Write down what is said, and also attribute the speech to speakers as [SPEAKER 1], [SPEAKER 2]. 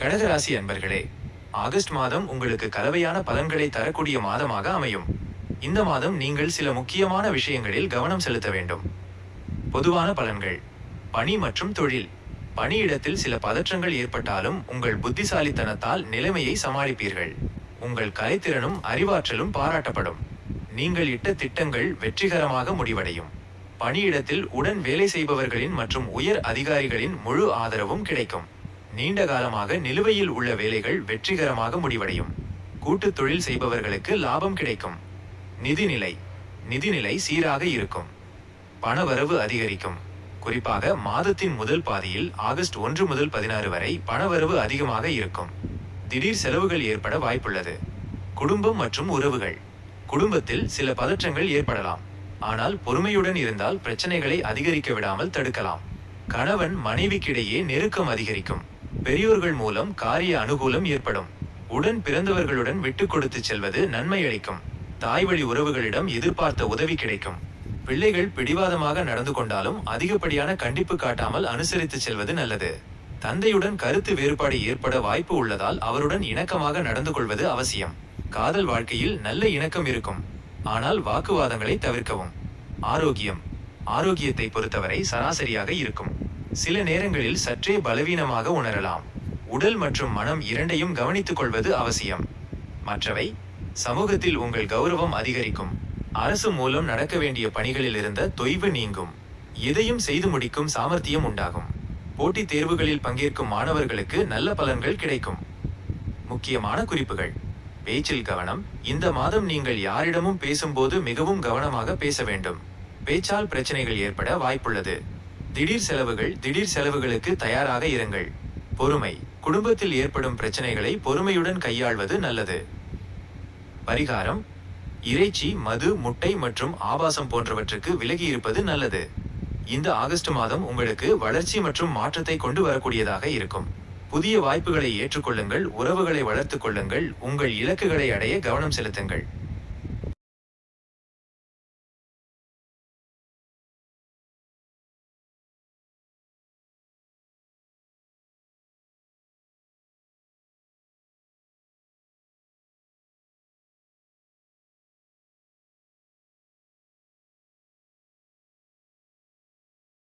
[SPEAKER 1] கடகராசி அன்பர்களே ஆகஸ்ட் மாதம் உங்களுக்கு கலவையான பலன்களை தரக்கூடிய மாதமாக அமையும். இந்த மாதம் நீங்கள் சில முக்கியமான விஷயங்களில் கவனம் செலுத்த வேண்டும். பொதுவான பலன்கள் பணி மற்றும் தொழில். பணியிடத்தில் சில பதற்றங்கள் ஏற்பட்டாலும் உங்கள் புத்திசாலித்தனத்தால் நிலைமையை சமாளிப்பீர்கள். உங்கள் கலைத்திறனும் அறிவாற்றலும் பாராட்டப்படும். நீங்கள் இட்ட திட்டங்கள் வெற்றிகரமாக முடிவடையும். பணியிடத்தில் உடன் வேலை செய்பவர்களின் மற்றும் உயர் அதிகாரிகளின் முழு ஆதரவும் கிடைக்கும். நீண்ட காலமாக நிலுவையில் உள்ள வேலைகள் வெற்றிகரமாக முடிவடையும். கூட்டு தொழில் செய்பவர்களுக்கு லாபம் கிடைக்கும். நிதிநிலை நிதிநிலை சீராக இருக்கும். பணவரவு அதிகரிக்கும். குறிப்பாக மாதத்தின் முதல் பாதியில் ஆகஸ்ட் ஒன்று முதல் பதினாறு வரை பணவரவு அதிகமாக இருக்கும். திடீர் செலவுகள் ஏற்பட வாய்ப்புள்ளது. குடும்பம் மற்றும் உறவுகள். குடும்பத்தில் சில பதற்றங்கள் ஏற்படலாம். ஆனால் பொறுமையுடன் இருந்தால் பிரச்சனைகளை அதிகரிக்க விடாமல் தடுக்கலாம். கணவன் மனைவிக்கிடையே நெருக்கம் அதிகரிக்கும். பெரியோர்கள் மூலம் காரிய அனுகூலம் ஏற்படும். உடன் பிறந்தவர்களுடன் விட்டு கொடுத்து செல்வது நன்மை அளிக்கும். தாய்வழி உறவுகளிடம் எதிர்பார்த்த உதவி கிடைக்கும். பிள்ளைகள் பிடிவாதமாக நடந்து கொண்டாலும் அதிகப்படியான கண்டிப்பு காட்டாமல் அனுசரித்து செல்வது நல்லது. தந்தையுடன் கருத்து வேறுபாடு ஏற்பட வாய்ப்பு உள்ளதால் அவருடன் இணக்கமாக நடந்து கொள்வது அவசியம். காதல் வாழ்க்கையில் நல்ல இணக்கம் இருக்கும். ஆனால் வாக்குவாதங்களை தவிர்க்கவும். ஆரோக்கியம். ஆரோக்கியத்தை பொறுத்தவரை சராசரியாக இருக்கும். சில நேரங்களில் சற்றே பலவீனமாக உணரலாம். உடல் மற்றும் மனம் இரண்டையும் கவனித்துக் கொள்வது அவசியம். மற்றவை சமூகத்தில் உங்கள் கௌரவம் அதிகரிக்கும். அரசு மூலம் நடக்க வேண்டிய பணிகளில் இருந்த தொய்வு நீங்கும். எதையும் செய்து முடிக்கும் சாமர்த்தியம் உண்டாகும். போட்டித் தேர்வுகளில் பங்கேற்கும் மாணவர்களுக்கு நல்ல பலன்கள் கிடைக்கும். முக்கியமான குறிப்புகள். பேச்சில் கவனம். இந்த மாதம் நீங்கள் யாரிடமும் பேசும்போது மிகவும் கவனமாக பேச வேண்டும். பேச்சால் பிரச்சனைகள் ஏற்பட வாய்ப்புள்ளது. திடீர் செலவுகள் திடீர் செலவுகளுக்கு தயாராக இருங்கள். பொறுமை. குடும்பத்தில் ஏற்படும் பிரச்சனைகளை பொறுமையுடன் கையாள்வது நல்லது. பரிகாரம். இறைச்சி மது முட்டை மற்றும் ஆபாசம் போன்றவற்றுக்கு விலகி இருப்பது நல்லது. இந்த ஆகஸ்ட் மாதம் உங்களுக்கு வளர்ச்சி மற்றும் மாற்றத்தை கொண்டு வரக்கூடியதாக இருக்கும். புதிய வாய்ப்புகளை ஏற்றுக்கொள்ளுங்கள் உறவுகளை வளர்த்துக் கொள்ளுங்கள் உங்கள் இலக்குகளை அடைய கவனம் செலுத்துங்கள்.